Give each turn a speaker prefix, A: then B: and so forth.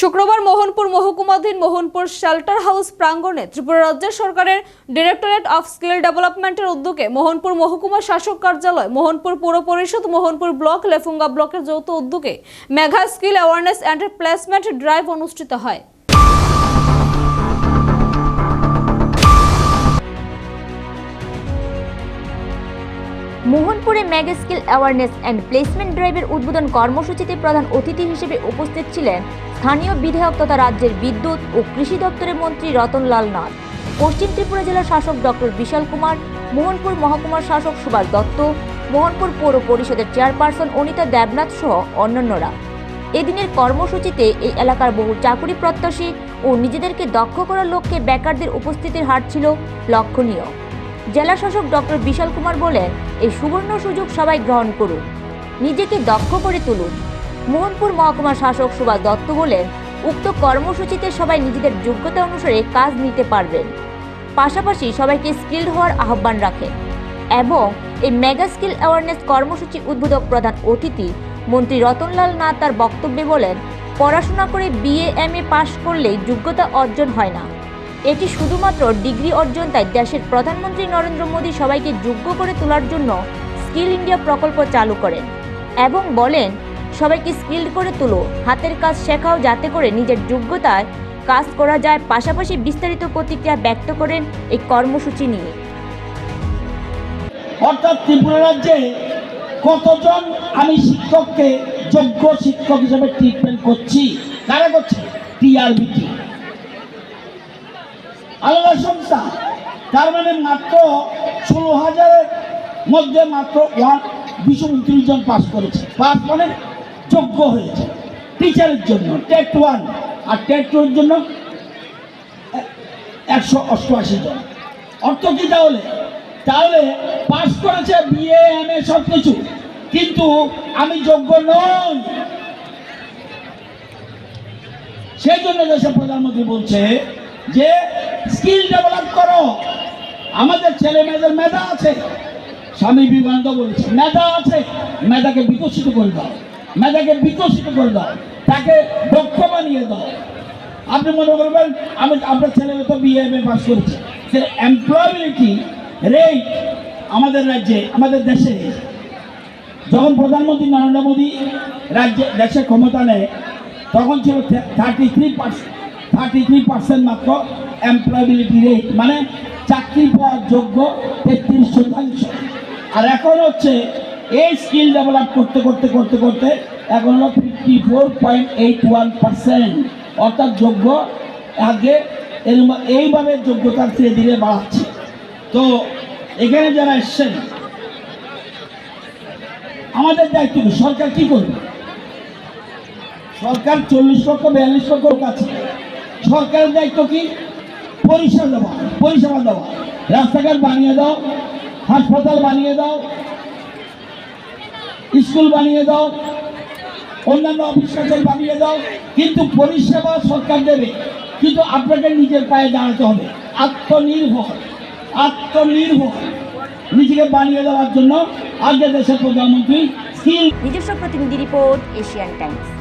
A: শুক্রবার মোহনপুর মহকুমাধীন Mohanpur shelter house প্রাঙ্গণে ত্রিপুরা রাজ্য সরকারের ডিরেক্টরেট অফ স্কিল ডেভেলপমেন্টের উদ্যোগে মোহনপুর মহকুমা শাসক কার্যালয়, মোহনপুর পৌর পরিষদ, মোহনপুর ব্লক, লেফুঙ্গা ব্লকের যৌথ উদ্যোগে mega skill awareness and placement drive অনুষ্ঠিত হয়।
B: মোহনপুরে mega skill awareness and placement ড্রাইভের উদ্বোধন কর্মসূচিতে প্রধান অতিথি হিসেবে উপস্থিত ছিলেন স্থানীয় বিধায়ক তথা রাজ্যের বিদ্যুৎ ও কৃষি দপ্তরের মন্ত্রী রতনলাল নাথ। পশ্চিম ত্রিপুরা জেলার শাসক ডক্টর বিশাল কুমার, মোহনপুর মহকুমার শাসক সুভাষ দত্ত, মোহনপুর পৌর পরিষদের চেয়ারপারসন অনিতা দেবনাথ সহ অন্যান্যরা। এদিনের কর্মসূচিতে এই এলাকার বহু চাকুরি প্রত্যাশী ও নিজেদেরকে দক্ষ করার লক্ষ্যে বেকারদের উপস্থিতির হার ছিল লক্ষণীয়। জেলা শাসক ডক্টর বিশাল কুমার বলেন এই সুবর্ণ সুযোগ সবাই গ্রহণ করুন নিজেকে দক্ষ করে তুলুন মোহনপুর মহকুমা শাসক সুভাষ দত্ত বলেন উক্ত কর্মসূচিতে সবাই নিজেদের যোগ্যতা অনুসারে কাজ নিতে পারবেন। পাশাপাশি সবাইকে স্কিল্ড হওয়ার আহ্বান রাখেন এবং এই মেগা স্কিল অ্যাওয়ারনেস কর্মসূচি উদ্বোধক প্রধান অতিথি মন্ত্রী রতনলাল নাথ তার বক্তব্যে বলেন, পড়াশোনা করে বিএ, এম, এ পাশ করলেই যোগ্যতা অর্জন হয় না। এটি শুধুমাত্র ডিগ্রি অর্জন, তাই দেশের প্রধানমন্ত্রী নরেন্দ্র মোদী সবাইকে যোগ্য করে তোলার জন্য স্কিল ইন্ডিয়া প্রকল্প চালু করেন এবং বলেন, সবাইকে স্কিল্ড করে তুলো, হাতের কাজ শেখাও যাতে করে নিজের যোগ্যতায় কাজ করা যায়। পাশাপাশি বিস্তারিত প্রতিক্রিয়া ব্যক্ত করেন এই কর্মসূচি নিয়ে।
C: অর্থাৎ ত্রিপুরা রাজ্যে কতজন আমি শিক্ষককে যোগ্য শিক্ষক হিসেবে ট্রিটমেন্ট করছি? কারা করছে? টিআরবিটি। আলাদা সংস্থা তার মানে মাত্র ষোলো হাজারের মধ্যে মাত্র ওয়ান দুশো উনত্রিশ জন পাস করেছে। পাস মানে যোগ্য হয়েছে। টিচারের জন্য টেট ওয়ান আর টেট টুর জন্য একশো অষ্টআশি জন। অর্থ কি তাহলে? তাহলে পাস করেছে বিএ এম এ সব কিছু কিন্তু আমি যোগ্য নই। সেই জন্য দেশের প্রধানমন্ত্রী বলছে যে স্কিল ডেভেলপ করো। আমাদের ছেলে মেয়েদের মেধা আছে। স্বামী বিবেকানন্দ বলেছে, মেধা আছে। মেধাকে বিকশিত করে দাও। মেধাকে বিকশিত করে দাও। তাকে দক্ষ বানিয়ে দাও। আপনি মনে করবেন, আমি আপনার ছেলে তো বিএ, এম এ পাস করেছে। সে এমপ্লয়াবিলিটি রেট আমাদের রাজ্যে, আমাদের দেশে। যখন প্রধানমন্ত্রী নরেন্দ্র মোদী রাজ্যে, দেশে ক্ষমতা নেয়, তখন ছিল thirty three percent thirty three percent মাত্র এমপ্লয়াবিলিটি রেট মানে চাকরি পাওয়ার যোগ্য তেত্রিশ শতাংশ। আর এখন হচ্ছে এই স্কিল ডেভেলপ করতে করতে করতে করতে এখন হলো fifty four point eight one percent অর্থাৎ যোগ্য আগে এইভাবে যোগ্যতা ধীরে ধীরে বাড়াচ্ছে। তো এখানে যারা এসছেন, আমাদের দায়িত্ব? সরকার কি করবে? সরকার চল্লিশ লক্ষ, বিয়াল্লিশ লক্ষ লোক আছে। সরকারের দায়িত্ব কি? পরিষেবা দেওয়া পরিষেবা দেওয়া। রাস্তাঘাট বানিয়ে দাও, হাসপাতাল বানিয়ে দাও, স্কুল বানিয়ে দাও, অন্যান্য অফিস কাছারি বানিয়ে দাও। কিন্তু পরিষেবা সরকার দেবে। কিন্তু আপনাকে নিজের পায়ে দাঁড়াতে হবে। আত্মনির্ভর আত্মনির্ভর। নিজেকে বানিয়ে দেওয়ার জন্য আজকে দেশের প্রধানমন্ত্রী
B: নিজস্ব প্রতিনিধি রিপোর্ট এশিয়ান টাইমস।